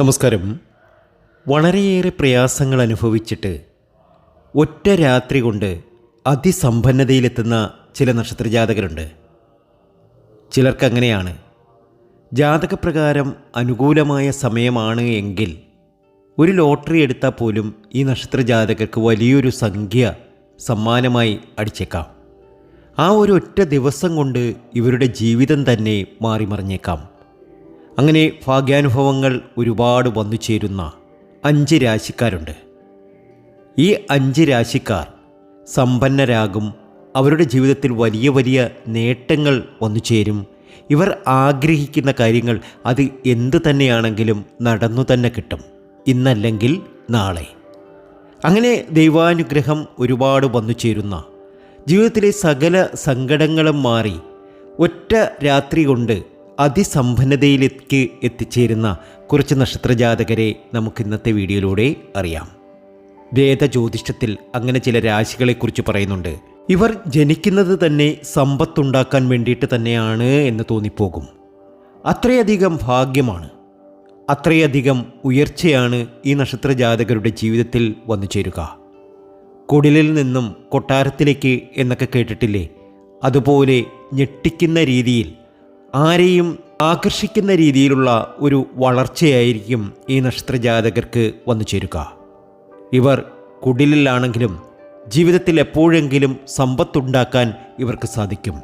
നമസ്കാരം. വളരെയേറെ പ്രയാസങ്ങൾ അനുഭവിച്ചിട്ട് ഒറ്റ രാത്രി കൊണ്ട് അതിസമ്പന്നതയിലെത്തുന്ന ചില നക്ഷത്രജാതകരുണ്ട്. ചിലർക്കങ്ങനെയാണ്. ജാതകപ്രകാരം അനുകൂലമായ സമയമാണ് എങ്കിൽ ഒരു ലോട്ടറി എടുത്താൽ പോലും ഈ നക്ഷത്രജാതകർക്ക് വലിയൊരു സംഖ്യ സമ്മാനമായി അടിച്ചേക്കാം. ആ ഒരു ഒറ്റ ദിവസം കൊണ്ട് ഇവരുടെ ജീവിതം തന്നെ മാറിമറിഞ്ഞേക്കാം. അങ്ങനെ ഭാഗ്യാനുഭവങ്ങൾ ഒരുപാട് വന്നു ചേരുന്ന അഞ്ച് രാശിക്കാരുണ്ട്. ഈ അഞ്ച് രാശിക്കാർ സമ്പന്നരാകും അവരുടെ ജീവിതത്തിൽ വലിയ വലിയ നേട്ടങ്ങൾ വന്നു ചേരും. ഇവർ ആഗ്രഹിക്കുന്ന കാര്യങ്ങൾ അത് എന്തു തന്നെയാണെങ്കിലും നടന്നു തന്നെ കിട്ടും. ഇന്നല്ലെങ്കിൽ നാളെ. അങ്ങനെ ദൈവാനുഗ്രഹം ഒരുപാട് വന്നു ചേരുന്ന ജീവിതത്തിലെ സകല സങ്കടങ്ങളും മാറി ഒറ്റ രാത്രി കൊണ്ട് അതിസമ്പന്നതയിലേക്ക് എത്തിച്ചേരുന്ന കുറച്ച് നക്ഷത്രജാതകരെ നമുക്ക് ഇന്നത്തെ വീഡിയോയിലൂടെ അറിയാം. വേദജ്യോതിഷത്തിൽ അങ്ങനെ ചില രാശികളെക്കുറിച്ച് പറയുന്നുണ്ട്. ഇവർ ജനിക്കുന്നത് തന്നെ സമ്പത്തുണ്ടാക്കാൻ വേണ്ടിയിട്ട് തന്നെയാണ് എന്ന് തോന്നിപ്പോകും. അത്രയധികം ഭാഗ്യമാണ്. അത്രയധികം ഉയർച്ചയാണ് ഈ നക്ഷത്രജാതകരുടെ ജീവിതത്തിൽ വന്നു ചേരുക. കുടിലിൽ നിന്നും കൊട്ടാരത്തിലേക്ക് എന്നൊക്കെ കേട്ടിട്ടില്ലേ? അതുപോലെ ഞെട്ടിക്കുന്ന രീതിയിൽ ആരെയും ആകർഷിക്കുന്ന രീതിയിലുള്ള ഒരു വളർച്ചയായിരിക്കും ഈ നക്ഷത്രജാതകർക്ക് വന്നു ചേരുക. ഇവർ കുടിലിലാണെങ്കിലും ജീവിതത്തിൽ എപ്പോഴെങ്കിലും സമ്പത്തുണ്ടാക്കാൻ ഇവർക്ക് സാധിക്കും.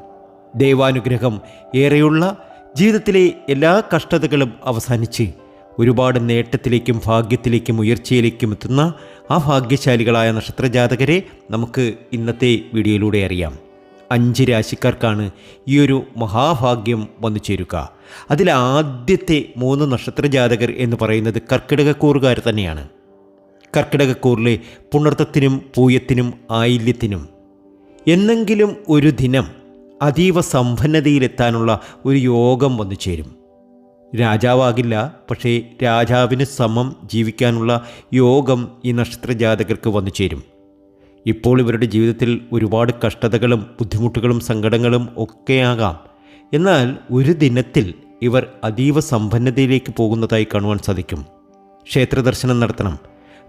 ദൈവാനുഗ്രഹം ഏറെയുള്ള ജീവിതത്തിലെ എല്ലാ കഷ്ടതകളും അവസാനിച്ച് ഒരുപാട് നേട്ടത്തിലേക്കും ഭാഗ്യത്തിലേക്കും ഉയർച്ചയിലേക്കും എത്തുന്ന ആ ഭാഗ്യശാലികളായ നക്ഷത്രജാതകരെ നമുക്ക് ഇന്നത്തെ വീഡിയോയിലൂടെ അറിയാം. അഞ്ച് രാശിക്കാർക്കാണ് ഈ ഒരു മഹാഭാഗ്യം വന്നു ചേരുക. അതിൽ ആദ്യത്തെ മൂന്ന് നക്ഷത്ര ജാതകർ എന്ന് പറയുന്നത് കർക്കിടകക്കൂറുകാർ തന്നെയാണ്. കർക്കിടകക്കൂറിലെ പുണർത്തത്തിനും പൂയത്തിനും ആയില്യത്തിനും എന്നെങ്കിലും ഒരു ദിനം അതീവ സമ്പന്നതയിലെത്താനുള്ള ഒരു യോഗം വന്നു ചേരും. രാജാവാകില്ല പക്ഷേ രാജാവിന് സമം ജീവിക്കാനുള്ള യോഗം ഈ നക്ഷത്രജാതകർക്ക് വന്നു ചേരും. ഇപ്പോൾ ഇവരുടെ ജീവിതത്തിൽ ഒരുപാട് കഷ്ടതകളും ബുദ്ധിമുട്ടുകളും സങ്കടങ്ങളും ഒക്കെയാകാം. എന്നാൽ ഒരു ദിനത്തിൽ ഇവർ അതീവ സമ്പന്നതയിലേക്ക് പോകുന്നതായി കാണുവാൻ സാധിക്കും. ക്ഷേത്ര ദർശനം നടത്തണം.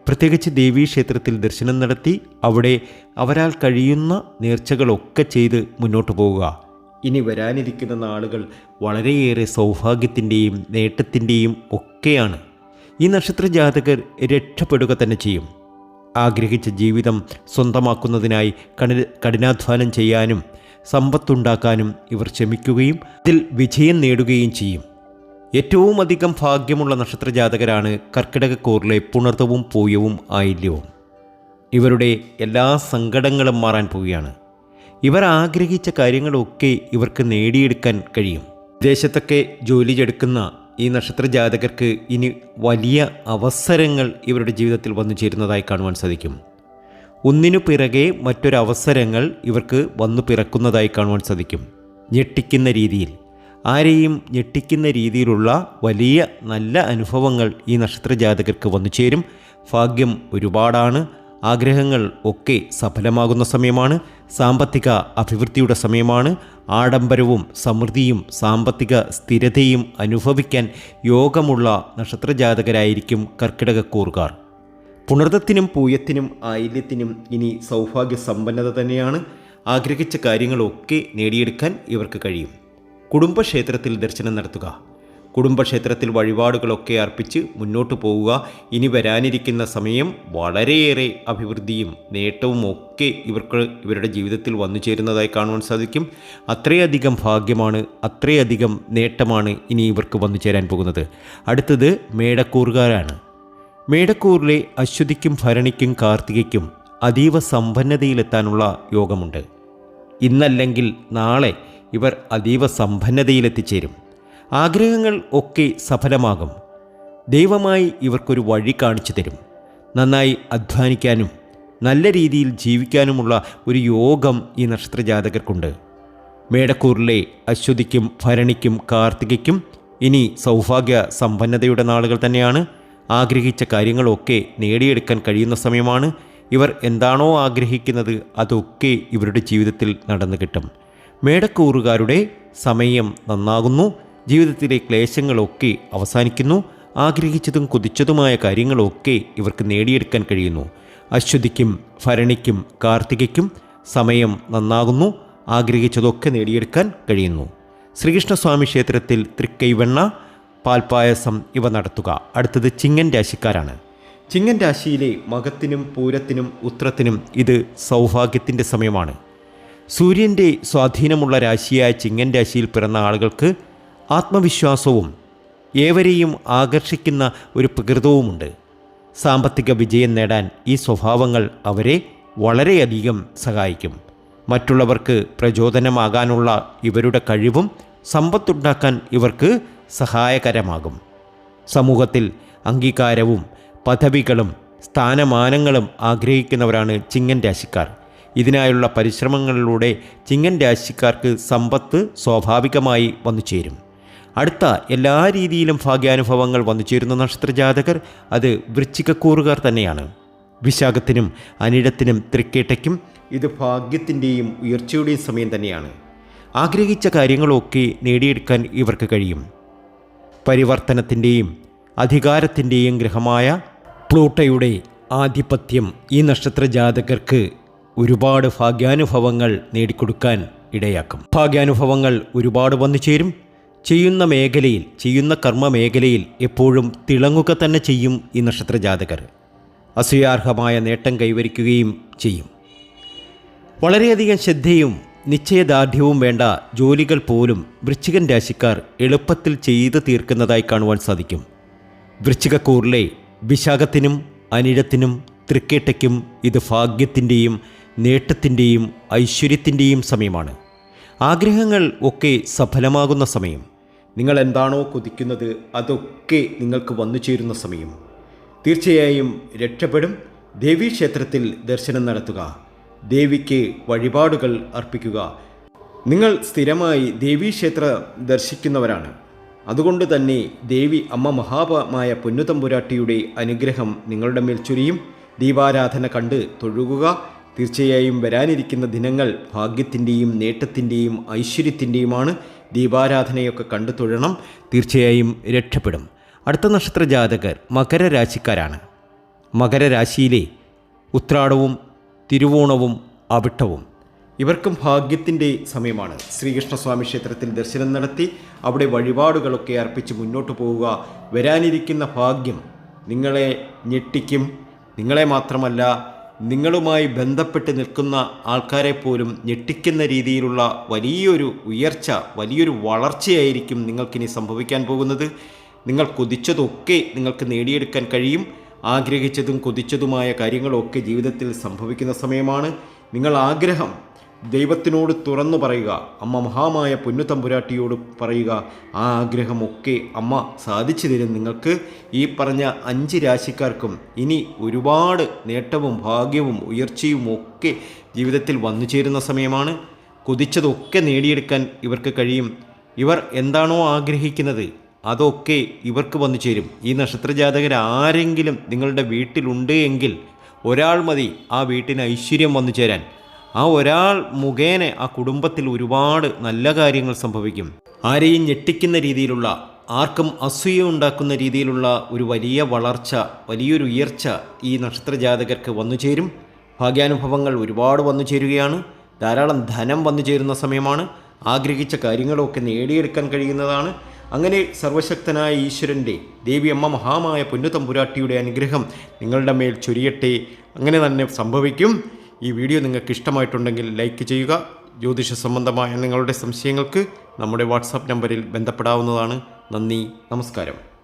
പ്രത്യേകിച്ച് ദേവീ ക്ഷേത്രത്തിൽ ദർശനം നടത്തി അവിടെ അവരാൽ കഴിയുന്ന നേർച്ചകളൊക്കെ ചെയ്ത് മുന്നോട്ട് പോവുക. ഇനി വരാനിരിക്കുന്ന നാളുകൾ വളരെയേറെ സൗഭാഗ്യത്തിന്റെയും നേട്ടത്തിന്റെയും ഒക്കെയാണ്. ഈ നക്ഷത്ര ജാതകർ രക്ഷപ്പെടുക തന്നെ ചെയ്യും. ആഗ്രഹിച്ച ജീവിതം സ്വന്തമാക്കുന്നതിനായി കഠി കഠിനാധ്വാനം ചെയ്യാനും സമ്പത്തുണ്ടാക്കാനും ഇവർ ശ്രമിക്കുകയും അതിൽ വിജയം നേടുകയും ചെയ്യും. ഏറ്റവും അധികം ഭാഗ്യമുള്ള നക്ഷത്രജാതകരാണ് കർക്കിടകക്കൂറിലെ പുണർത്തവും പൂയവും ആയില്യവും. ഇവരുടെ എല്ലാ സങ്കടങ്ങളും മാറാൻ പോവുകയാണ്. ഇവർ ആഗ്രഹിച്ച കാര്യങ്ങളൊക്കെ ഇവർക്ക് നേടിയെടുക്കാൻ കഴിയും. ദേശത്തൊക്കെ ജോലി എടുക്കുന്ന ഈ നക്ഷത്ര ജാതകർക്ക് ഇനി വലിയ അവസരങ്ങൾ ഇവരുടെ ജീവിതത്തിൽ വന്നു ചേരുന്നതായി കാണുവാൻ സാധിക്കും. ഒന്നിനു പിറകെ മറ്റൊരവസരങ്ങൾ ഇവർക്ക് വന്നു പിറക്കുന്നതായി കാണുവാൻ സാധിക്കും. ഞെട്ടിക്കുന്ന രീതിയിൽ. ആരെയും ഞെട്ടിക്കുന്ന രീതിയിലുള്ള വലിയ നല്ല അനുഭവങ്ങൾ ഈ നക്ഷത്ര ജാതകർക്ക് വന്നു ചേരും. ഭാഗ്യം ഒരുപാടാണ്. ആഗ്രഹങ്ങൾ ഒക്കെ സഫലമാകുന്ന സമയമാണ്. സാമ്പത്തിക അഭിവൃദ്ധിയുടെ സമയമാണ്. ആഡംബരവും സമൃദ്ധിയും സാമ്പത്തിക സ്ഥിരതയും അനുഭവിക്കാൻ യോഗമുള്ള നക്ഷത്രജാതകരായിരിക്കും കർക്കിടകക്കൂറുകാർ. പുണർദത്തിനും പൂയത്തിനും ആയില്യത്തിനും ഇനി സൗഭാഗ്യ സമ്പന്നത തന്നെയാണ് ആഗ്രഹിച്ച കാര്യങ്ങളൊക്കെ നേടിയെടുക്കാൻ ഇവർക്ക് കഴിയും. കുടുംബക്ഷേത്രത്തിൽ ദർശനം നടത്തുക. കുടുംബക്ഷേത്രത്തിൽ വഴിപാടുകളൊക്കെ അർപ്പിച്ച് മുന്നോട്ട് പോവുക. ഇനി വരാനിരിക്കുന്ന സമയം വളരെയേറെ അഭിവൃദ്ധിയും നേട്ടവും ഒക്കെ ഇവർക്ക് ഇവരുടെ ജീവിതത്തിൽ വന്നു ചേരുന്നതായി കാണുവാൻ സാധിക്കും. അത്രയധികം ഭാഗ്യമാണ് അത്രയധികം നേട്ടമാണ് ഇനി ഇവർക്ക് വന്നു ചേരാൻ പോകുന്നത്. അടുത്തത് മേടക്കൂറുകാരാണ്. മേടക്കൂറിലെ അശ്വതിക്കും ഭരണിക്കും കാർത്തികയ്ക്കും അതീവ സമ്പന്നതയിലെത്താനുള്ള യോഗമുണ്ട്. ഇന്നല്ലെങ്കിൽ നാളെ ഇവർ അതീവ സമ്പന്നതയിലെത്തിച്ചേരും. ആഗ്രഹങ്ങൾ ഒക്കെ സഫലമാകും. ദൈവമായി ഇവർക്കൊരു വഴി കാണിച്ചു തരും. നന്നായി അധ്വാനിക്കാനും നല്ല രീതിയിൽ ജീവിക്കാനുമുള്ള ഒരു യോഗം ഈ നക്ഷത്രജാതകർക്കുണ്ട്. മേടക്കൂറിലെ അശ്വതിക്കും ഭരണിക്കും കാർത്തികയ്ക്കും ഇനി സൗഭാഗ്യ സമ്പന്നതയുടെ നാളുകൾ തന്നെയാണ്. ആഗ്രഹിച്ച കാര്യങ്ങളൊക്കെ നേടിയെടുക്കാൻ കഴിയുന്ന സമയമാണ്. ഇവർ എന്താണോ ആഗ്രഹിക്കുന്നത് അതൊക്കെ ഇവരുടെ ജീവിതത്തിൽ നടന്നു കിട്ടും മേടക്കൂറുകാരുടെ സമയം നന്നാകുന്നു. ജീവിതത്തിലെ ക്ലേശങ്ങളൊക്കെ അവസാനിക്കുന്നു ആഗ്രഹിച്ചതും കൊതിച്ചതുമായ കാര്യങ്ങളൊക്കെ ഇവർക്ക് നേടിയെടുക്കാൻ കഴിയുന്നു. അശ്വതിക്കും ഭരണിക്കും കാർത്തികയ്ക്കും സമയം നന്നാകുന്നു ആഗ്രഹിച്ചതൊക്കെ നേടിയെടുക്കാൻ കഴിയുന്നു. ശ്രീകൃഷ്ണസ്വാമി ക്ഷേത്രത്തിൽ തൃക്കൈവെണ്ണ പാൽപ്പായസം ഇവ നടത്തുക. അടുത്തത് ചിങ്ങൻ രാശിക്കാരാണ്. ചിങ്ങൻ രാശിയിലെ മകത്തിനും പൂരത്തിനും ഉത്രത്തിനും ഇത് സൗഭാഗ്യത്തിന്റെ സമയമാണ്. സൂര്യന്റെ സ്വാധീനമുള്ള രാശിയായ ചിങ്ങൻ രാശിയിൽ പിറന്ന ആളുകൾക്ക് ആത്മവിശ്വാസവും ഏവരെയും ആകർഷിക്കുന്ന ഒരു പ്രകൃതവുമുണ്ട്. സാമ്പത്തിക വിജയം നേടാൻ ഈ സ്വഭാവങ്ങൾ അവരെ വളരെയധികം സഹായിക്കും. മറ്റുള്ളവർക്ക് പ്രചോദനമാകാനുള്ള ഇവരുടെ കഴിവും സമ്പത്തുണ്ടാക്കാൻ ഇവർക്ക് സഹായകരമാകും. സമൂഹത്തിൽ അംഗീകാരവും പദവികളും സ്ഥാനമാനങ്ങളും ആഗ്രഹിക്കുന്നവരാണ് ചിങ്ങൻ രാശിക്കാർ. ഇതിനായുള്ള പരിശ്രമങ്ങളിലൂടെ ചിങ്ങൻ രാശിക്കാർക്ക് സമ്പത്ത് സ്വാഭാവികമായി വന്നു ചേരും അടുത്ത എല്ലാ രീതിയിലും ഭാഗ്യാനുഭവങ്ങൾ വന്നു ചേരുന്ന നക്ഷത്രജാതകർ അത് വൃശ്ചികക്കൂറുകാർ തന്നെയാണ്. വിശാഖത്തിനും അനിഴത്തിനും തൃക്കേട്ടയ്ക്കും ഇത് ഭാഗ്യത്തിന്റെയും ഉയർച്ചയുടെയും സമയം തന്നെയാണ്. ആഗ്രഹിച്ച കാര്യങ്ങളൊക്കെ നേടിയെടുക്കാൻ ഇവർക്ക് കഴിയും. പരിവർത്തനത്തിന്റെയും അധികാരത്തിന്റെയും ഗ്രഹമായ പ്ലൂട്ടയുടെ ആധിപത്യം ഈ നക്ഷത്ര ജാതകർക്ക് ഒരുപാട് ഭാഗ്യാനുഭവങ്ങൾ നേടിക്കൊടുക്കാൻ ഇടയാക്കും. ഭാഗ്യാനുഭവങ്ങൾ ഒരുപാട് വന്നു ചേരും. ചെയ്യുന്ന മേഖലയിൽ ചെയ്യുന്ന കർമ്മ മേഖലയിൽ എപ്പോഴും തിളങ്ങുക തന്നെ ചെയ്യും ഈ നക്ഷത്ര ജാതകർ അസൂയാർഹമായ നേട്ടം കൈവരിക്കുകയും ചെയ്യും. വളരെയധികം ശ്രദ്ധയും നിശ്ചയദാർഢ്യവും വേണ്ട ജോലികൾ പോലും വൃശ്ചികൻ രാശിക്കാർ എളുപ്പത്തിൽ ചെയ്തു തീർക്കുന്നതായി കാണുവാൻ സാധിക്കും. വൃശ്ചികക്കൂറിലെ വിശാഖത്തിനും അനിഴത്തിനും തൃക്കേട്ടയ്ക്കും ഇത് ഭാഗ്യത്തിന്റെയും നേട്ടത്തിന്റെയും ഐശ്വര്യത്തിന്റെയും സമയമാണ്. ആഗ്രഹങ്ങൾ ഒക്കെ സഫലമാകുന്ന സമയം. നിങ്ങൾ എന്താണോ കൊതിക്കുന്നത് അതൊക്കെ നിങ്ങൾക്ക് വന്നു ചേരുന്ന സമയം. തീർച്ചയായും രക്ഷപ്പെടും. ദേവീക്ഷേത്രത്തിൽ ദർശനം നടത്തുക. ദേവിക്ക് വഴിപാടുകൾ അർപ്പിക്കുക. നിങ്ങൾ സ്ഥിരമായി ദേവീക്ഷേത്രം ദർശിക്കുന്നവരാണ്. അതുകൊണ്ട് തന്നെ ദേവി അമ്മ മഹാപമായ പൊന്നുതമ്പുരാട്ടിയുടെ അനുഗ്രഹം നിങ്ങളുടെ മേൽ ചുരിയും. ദീപാരാധന കണ്ട് തൊഴുകുക. തീർച്ചയായും വരാനിരിക്കുന്ന ദിനങ്ങൾ ഭാഗ്യത്തിന്റെയും നേട്ടത്തിന്റെയും ഐശ്വര്യത്തിന്റെയുമാണ് ദീപാരാധനയൊക്കെ കണ്ടു തൊഴണം. തീർച്ചയായും രക്ഷപ്പെടും. അടുത്ത നക്ഷത്ര ജാതകർ മകരരാശിക്കാരാണ്. മകരരാശിയിലെ ഉത്രാടവും തിരുവോണവും അവിട്ടവും. ഇവർക്കും ഭാഗ്യത്തിന്റെ സമയമാണ്. ശ്രീകൃഷ്ണസ്വാമി ക്ഷേത്രത്തിൽ ദർശനം നടത്തി അവിടെ വഴിപാടുകളൊക്കെ അർപ്പിച്ച് മുന്നോട്ട് പോവുക. വരാനിരിക്കുന്ന ഭാഗ്യം നിങ്ങളെ ഞെട്ടിക്കും. നിങ്ങളെ മാത്രമല്ല നിങ്ങളുമായി ബന്ധപ്പെട്ട് നിൽക്കുന്ന ആൾക്കാരെ പോലും ഞെട്ടിക്കുന്ന രീതിയിലുള്ള വലിയൊരു ഉയർച്ച വലിയൊരു വളർച്ചയായിരിക്കും നിങ്ങൾക്കിനി സംഭവിക്കാൻ പോകുന്നത്. നിങ്ങൾ കൊതിച്ചതൊക്കെ നിങ്ങൾക്ക് നേടിയെടുക്കാൻ കഴിയും. ആഗ്രഹിച്ചതും കൊതിച്ചതുമായ കാര്യങ്ങളൊക്കെ ജീവിതത്തിൽ സംഭവിക്കുന്ന സമയമാണ്. നിങ്ങൾ ആഗ്രഹം ദൈവത്തിനോട് തുറന്നു പറയുക. അമ്മ മഹാമായ പൊന്നുതമ്പുരാട്ടിയോട് പറയുക ആ ആഗ്രഹമൊക്കെ അമ്മ സാധിച്ചു തരും നിങ്ങൾക്ക്. ഈ പറഞ്ഞ അഞ്ച് രാശിക്കാർക്കും ഇനി ഒരുപാട് നേട്ടവും ഭാഗ്യവും ഉയർച്ചയും ഒക്കെ ജീവിതത്തിൽ വന്നു ചേരുന്ന സമയമാണ്. കൊതിച്ചതൊക്കെ നേടിയെടുക്കാൻ ഇവർക്ക് കഴിയും. ഇവർ എന്താണോ ആഗ്രഹിക്കുന്നത് അതൊക്കെ ഇവർക്ക് വന്നു ചേരും. ഈ നക്ഷത്രജാതകർ ആരെങ്കിലും നിങ്ങളുടെ വീട്ടിലുണ്ട് എങ്കിൽ ഒരാൾ മതി ആ വീട്ടിന് ഐശ്വര്യം വന്നു ചേരാൻ. ആ ഒരാൾ മുഖേന ആ കുടുംബത്തിൽ ഒരുപാട് നല്ല കാര്യങ്ങൾ സംഭവിക്കും. ആരെയും ഞെട്ടിക്കുന്ന രീതിയിലുള്ള ആർക്കും അസൂയ ഉണ്ടാക്കുന്ന രീതിയിലുള്ള ഒരു വലിയ വളർച്ച വലിയൊരു ഉയർച്ച ഈ നക്ഷത്രജാതകർക്ക് വന്നു ചേരും ഭാഗ്യാനുഭവങ്ങൾ ഒരുപാട് വന്നു ചേരുകയാണ് ധാരാളം ധനം വന്നു ചേരുന്ന സമയമാണ്. ആഗ്രഹിച്ച കാര്യങ്ങളൊക്കെ നേടിയെടുക്കാൻ കഴിയുന്നതാണ്. അങ്ങനെ സർവശക്തനായ ഈശ്വരന്റെ ദേവിയമ്മ മഹാമായ പൊന്നുതമ്പുരാട്ടിയുടെ അനുഗ്രഹം നിങ്ങളുടെ മേൽ ചൊരിയട്ടെ. അങ്ങനെ തന്നെ സംഭവിക്കും. ഈ വീഡിയോ നിങ്ങൾക്ക് ഇഷ്ടമായിട്ടുണ്ടെങ്കിൽ ലൈക്ക് ചെയ്യുക. ജ്യോതിഷ സംബന്ധമായ നിങ്ങളുടെ സംശയങ്ങൾക്ക് നമ്മുടെ വാട്സാപ്പ് നമ്പറിൽ ബന്ധപ്പെടാവുന്നതാണ്. നന്ദി നമസ്കാരം.